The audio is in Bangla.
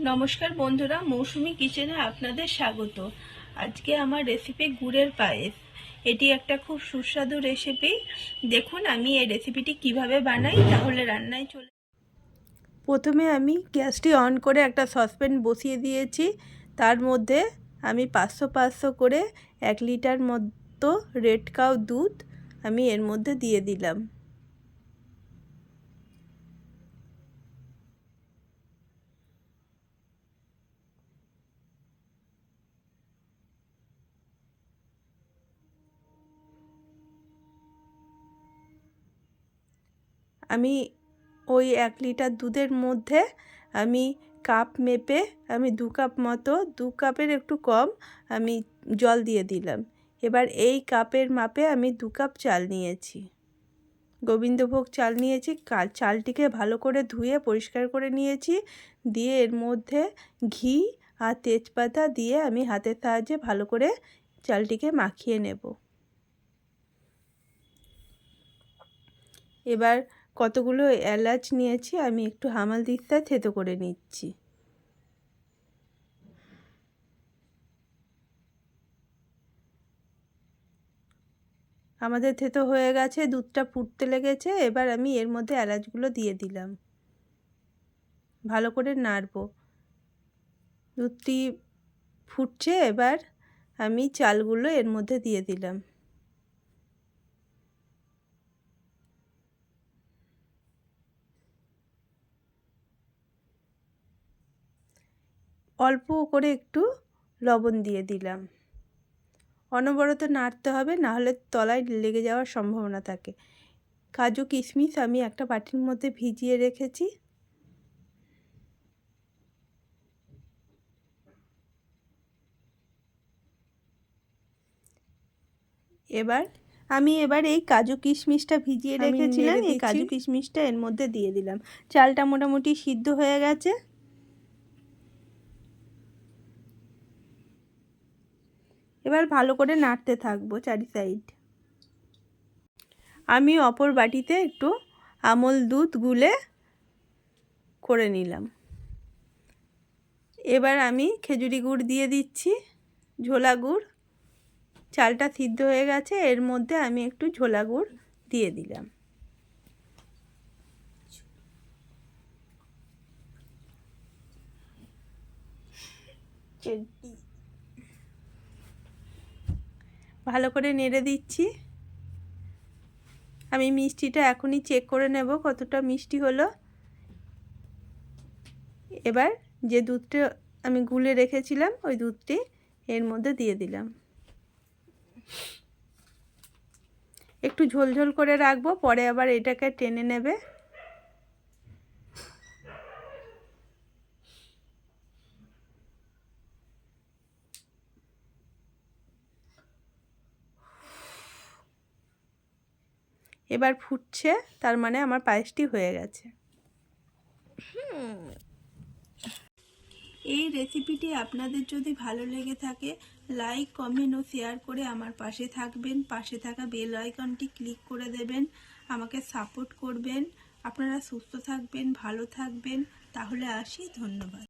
নমস্কার বন্ধুরা, মৌসুমি কিচেনে আপনাদের স্বাগত। আজকে আমার রেসিপি গুড়ের পায়েস। এটি একটা খুব সুস্বাদু রেসিপি দেখুন, আমি এই রেসিপিটি কীভাবে বানাই, তাহলে রান্নায় চলে প্রথমে আমি গ্যাসটি অন করে একটা সসপ্যান বসিয়ে দিয়েছি। তার মধ্যে আমি পাঁচশো পাঁচশো করে এক লিটার মতো রেড কাউ দুধ আমি এর মধ্যে দিয়ে দিলাম। আমি ওই এক লিটার দুধের মধ্যে আমি কাপ মেপে আমি দু কাপ মতো, দু কাপের একটু কম আমি জল দিয়ে দিলাম। এবার এই কাপের মাপে আমি দু কাপ চাল নিয়েছি। গোবিন্দভোগ চাল নিয়েছি, কাল চালটিকে ভালো করে ধুয়ে পরিষ্কার করে নিয়েছি। দিয়ে এর মধ্যে ঘি আর তেজপাতা দিয়ে আমি হাতের সাহায্যে ভালো করে চালটিকে মাখিয়ে নেব। এবার কতগুলো এলাচ নিয়েছি, আমি একটু হামাল দিস্তা থেতো করে নিচ্ছি। আমাদের থেতো হয়ে গেছে, দুধটা ফুটতে লেগেছে, এবার আমি এর মধ্যে এলাচগুলো দিয়ে দিলাম। ভালো করে নাড়ব। দুধটি ফুটছে, এবার আমি চালগুলো এর মধ্যে দিয়ে দিলাম। অল্প করে একটু লবণ দিয়ে দিলাম। অনবরত নাড়তে হবে নাহলে তলায় লেগে যাওয়ার সম্ভাবনা থাকে। কাজু কিশমিশ আমি একটা বাটির মধ্যে ভিজিয়ে রেখেছি। এবার আমি এবার এই কাজু কিশমিশটা ভিজিয়ে রেখেছিলাম এই কাজু কিশমিশটা এর মধ্যে দিয়ে দিলাম। চালটা মোটামুটি সিদ্ধ হয়ে গেছে। এবার ভালো করে নাড়তে থাকব চারি সাইড আমি অপর বাটিতে একটু আমল দুধ গুলে করে নিলাম। এবার আমি খেজুরি গুড় দিয়ে দিচ্ছি, ঝোলা গুড়। চালটা সিদ্ধ হয়ে গেছে, এর মধ্যে আমি একটু ঝোলা গুড় দিয়ে দিলাম। ভালো করে নেড়ে দিচ্ছি। আমি মিষ্টিটা এখনই চেক করে নেব কতটা মিষ্টি হলো। এবার যে দুধটা আমি গুলে রেখেছিলাম, ওই দুধটি এর মধ্যে দিয়ে দিলাম। একটু ঝোলঝোল করে রাখব, পরে আবার এটাকে টেনে নেবে। এবার ফুটছে, তার মানে আমার পায়েসটি হয়ে গেছে। এই রেসিপিটি আপনাদের যদি ভালো লেগে থাকে, লাইক, কমেন্ট ও শেয়ার করে আমার পাশে থাকবেন। পাশে থাকা বেল আইকনটি ক্লিক করে দেবেন, আমাকে সাপোর্ট করবেন। আপনারা সুস্থ থাকবেন, ভালো থাকবেন। তাহলে আসি, ধন্যবাদ।